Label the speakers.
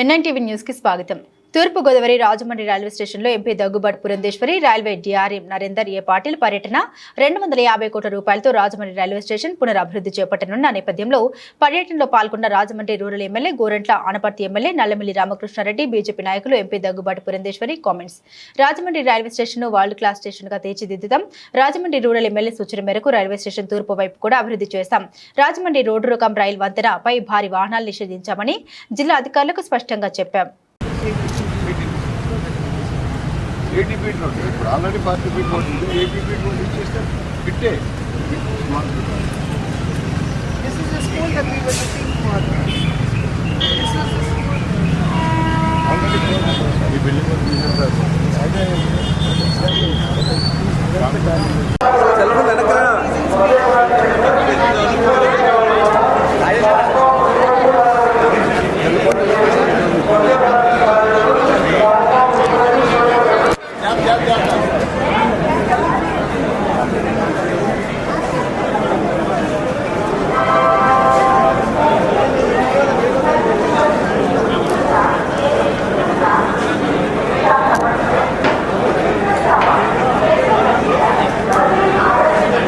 Speaker 1: NNTV న్యూస్కి స్వాగతం. తూర్పుగోదావరి Rajahmundry railway స్టేషన్లో MP Daggubati Purandeswari railway DRM Narender A Patil పర్యటన రెండు వందల యాభై కోట్ల రూపాయలతో రాజమండ్రి రైల్వే స్టేషన్ పునరభివృద్ధి చేపట్టనున్న నేపథ్యంలో పర్యటనలో పాల్గొన్న Rajahmundry rural MLA Gorantla Anaparthi MLA Nallamilli Ramakrishna Reddy BJP నాయకులు MP Daggubati Purandeswari comments. Rajahmundry railway స్టేషన్ను వరల్డ్ క్లాస్ స్టేషన్గా తీర్చిదిద్దుతాం రాజమండ్రి రూరల్ ఎమ్మెల్యే సూచన మేరకు రైల్వే స్టేషన్ తూర్పు వైపు కూడా అభివృద్ధి చేస్తాం. రాజమండ్రి రోడ్డు రకం రైలు వంతెనపై భారీ వాహనాలు నిషేధించామని జిల్లా అధికారులకు స్పష్టంగా చెప్పాం.
Speaker 2: ఎయిటీ ఫీట్ రోడ్ ఇప్పుడు ఆల్రెడీ ఫార్టీ ఫీట్ రోడ్ ఉంది. ఎయిటీ ఫీట్ రోడ్ ఇచ్చేస్తే బిట్టే
Speaker 3: ఈ బిల్డింగ్
Speaker 2: అయితే